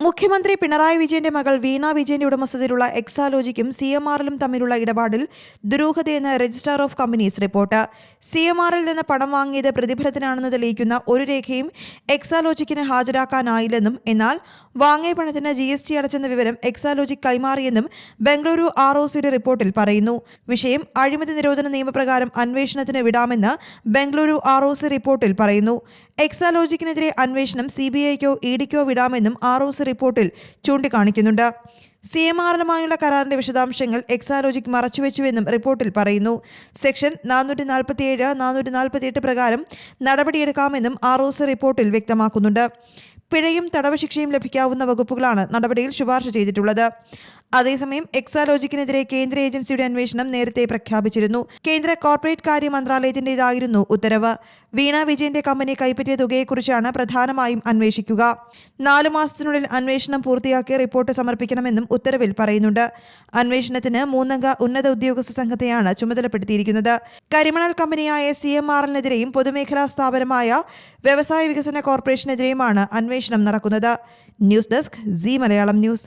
മുഖ്യമന്ത്രി പിണറായി വിജയന്റെ മകൾ വീണ വിജയന്റെ ഉടമസ്ഥതയിലുള്ള എക്സാലോജിക്കും സി എം ആറിലും തമ്മിലുള്ള ഇടപാടിൽ ദുരൂഹതയെന്ന് registrar of companies report. C M ആറിൽ നിന്ന് പണം വാങ്ങിയത് പ്രതിഫലത്തിനാണെന്ന് തെളിയിക്കുന്ന ഒരു രേഖയും എക്സാലോജിക്കിന് ഹാജരാക്കാനായില്ലെന്നും എന്നാൽ വാങ്ങിയ പണത്തിന് ജി എസ് ടി അടച്ചെന്ന വിവരം എക്സാലോജിക് കൈമാറിയെന്നും ബംഗളൂരു ആർ ഒ സിയുടെ റിപ്പോർട്ടിൽ പറയുന്നു. വിഷയം അഴിമതി നിരോധന നിയമപ്രകാരം അന്വേഷണത്തിന് വിടാമെന്ന് ബംഗളൂരു ആർ ഒ സി റിപ്പോർട്ടിൽ പറയുന്നു. എക്സാലോജിക്കിനെതിരെ അന്വേഷണം സി ബി ഐക്കോ ഇ ഡിക്കോ വിടാമെന്നും ആർ ഒ സി റിപ്പോർട്ടിൽ ചൂണ്ടിക്കാണിക്കുന്നുണ്ട്. സി എം ആറിനുമായുള്ള കരാറിന്റെ വിശദാംശങ്ങൾ എക്സാലോജിക് മറച്ചുവെച്ചുവെന്നും റിപ്പോർട്ടിൽ പറയുന്നു. സെക്ഷൻ നാനൂറ്റി നാൽപ്പത്തിയേഴ് നാനൂറ്റി നാൽപ്പത്തിയെട്ട് പ്രകാരം നടപടിയെടുക്കാമെന്നും ആർ ഒ സി റിപ്പോർട്ടിൽ വ്യക്തമാക്കുന്നുണ്ട്. പിഴയും തടവ് ശിക്ഷയും ലഭിക്കാവുന്ന വകുപ്പുകളാണ് നടപടിയിൽ ശുപാർശ ചെയ്തിട്ടുള്ളത്. അതേസമയം എക്സാലോജിക്കിനെതിരെ കേന്ദ്ര ഏജൻസിയുടെ അന്വേഷണം നേരത്തെ പ്രഖ്യാപിച്ചിരുന്നു. കേന്ദ്ര കോർപ്പറേറ്റ് കാര്യ മന്ത്രാലയത്തിന്റേതായിരുന്നു ഉത്തരവ്. വീണ വിജയന്റെ കമ്പനി കൈപ്പറ്റിയ തുകയെക്കുറിച്ചാണ് പ്രധാനമായും അന്വേഷിക്കുക. നാലു മാസത്തിനുള്ളിൽ അന്വേഷണം പൂർത്തിയാക്കി റിപ്പോർട്ട് സമർപ്പിക്കണമെന്നും ഉത്തരവിൽ പറയുന്നുണ്ട്. അന്വേഷണത്തിന് മൂന്നംഗ ഉന്നത ഉദ്യോഗസ്ഥ സംഘത്തെയാണ് ചുമതലപ്പെടുത്തിയിരിക്കുന്നത്. കരിമണൽ കമ്പനിയായ സി എം ആറിനെതിരെയും പൊതുമേഖലാ സ്ഥാപനമായ വ്യവസായ വികസന കോർപ്പറേഷനെതിരെയുമാണ് അന്വേഷണം നടക്കുന്നത്. News desk C Malayalam news.